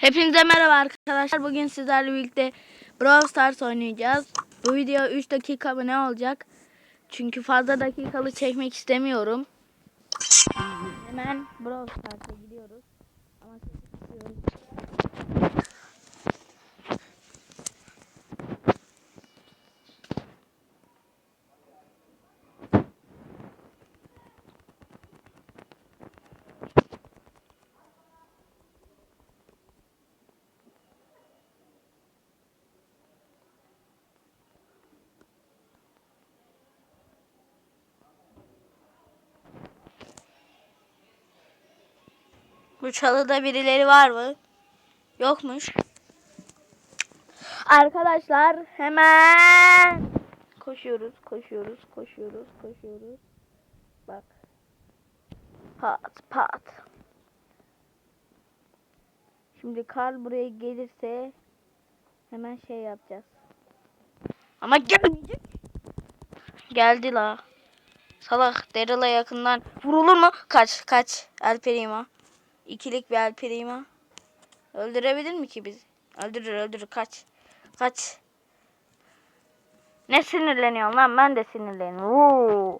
Hepinize merhaba arkadaşlar. Bugün sizlerle birlikte Brawl Stars oynayacağız. Bu video 3 dakika mı ne olacak? Çünkü fazla dakikalı çekmek istemiyorum. Hemen Brawl Stars'a gidiyoruz. Ama sesi Bu çalıda birileri var mı? Yokmuş. Arkadaşlar hemen koşuyoruz, koşuyoruz, koşuyoruz, koşuyoruz. Bak. Pat pat. Şimdi kar buraya gelirse hemen şey yapacağız. Ama gelmeyecek. Geldi la. Salak Daryl'a yakından vurulur mu? Kaç kaç. El Primo. İkilik bir El Primo. Öldürebilir mi ki bizi? Öldürür öldürür kaç. Kaç. Ne sinirleniyorsun lan ben de sinirleniyorum.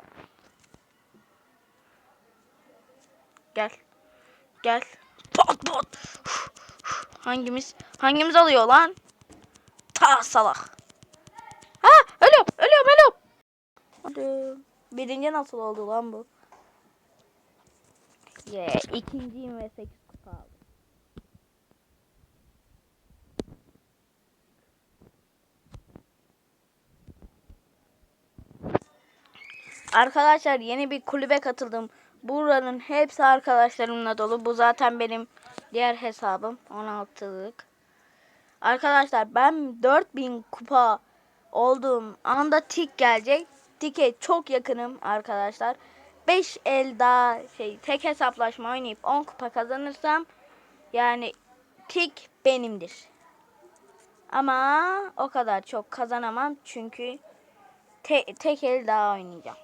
Gel. Gel. Pat pat. Hangimiz? Hangimiz alıyor lan? Ta salak. Ha ölüyorum ölüyorum ölüyorum. Birinci nasıl oldu lan bu? Yeah, ikinciyim ve 8 kupa aldım. Arkadaşlar yeni bir kulübe katıldım. Buranın hepsi arkadaşlarımla dolu. Bu zaten benim diğer hesabım. 16'lık. Arkadaşlar ben 4000 kupa olduğum anda tik gelecek. Tike çok yakınım arkadaşlar. 5 el daha şey tek hesaplaşma oynayıp 10 kupa kazanırsam yani tik benimdir. Ama o kadar çok kazanamam çünkü te tek el daha oynayacağım.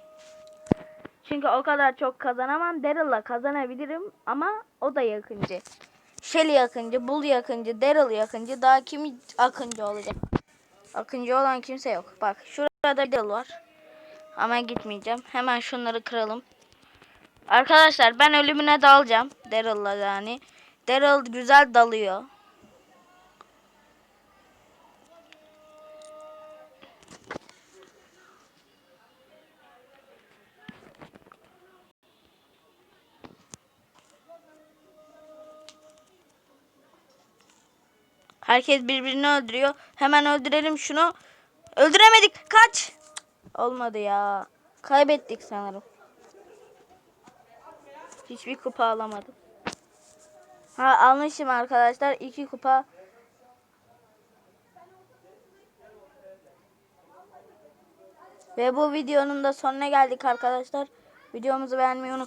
Çünkü o kadar çok kazanamam. Daryl'la kazanabilirim ama o da yakıncı. Shelly yakıncı, Bull yakıncı, Daryl yakıncı. Daha kim akıncı olacak? Akıncı olan kimse yok. Bak şurada Daryl var. Ama gitmeyeceğim. Hemen şunları kıralım. Arkadaşlar ben ölümüne dalacağım. Daryl'la yani. Daryl güzel dalıyor. Herkes birbirini öldürüyor. Hemen öldürelim şunu. Öldüremedik. Kaç. Olmadı ya. Kaybettik sanırım. Hiçbir kupa alamadım. Ha almışım arkadaşlar. iki kupa. Ve bu videonun da sonuna geldik arkadaşlar. Videomuzu beğenmeyi unutmayın.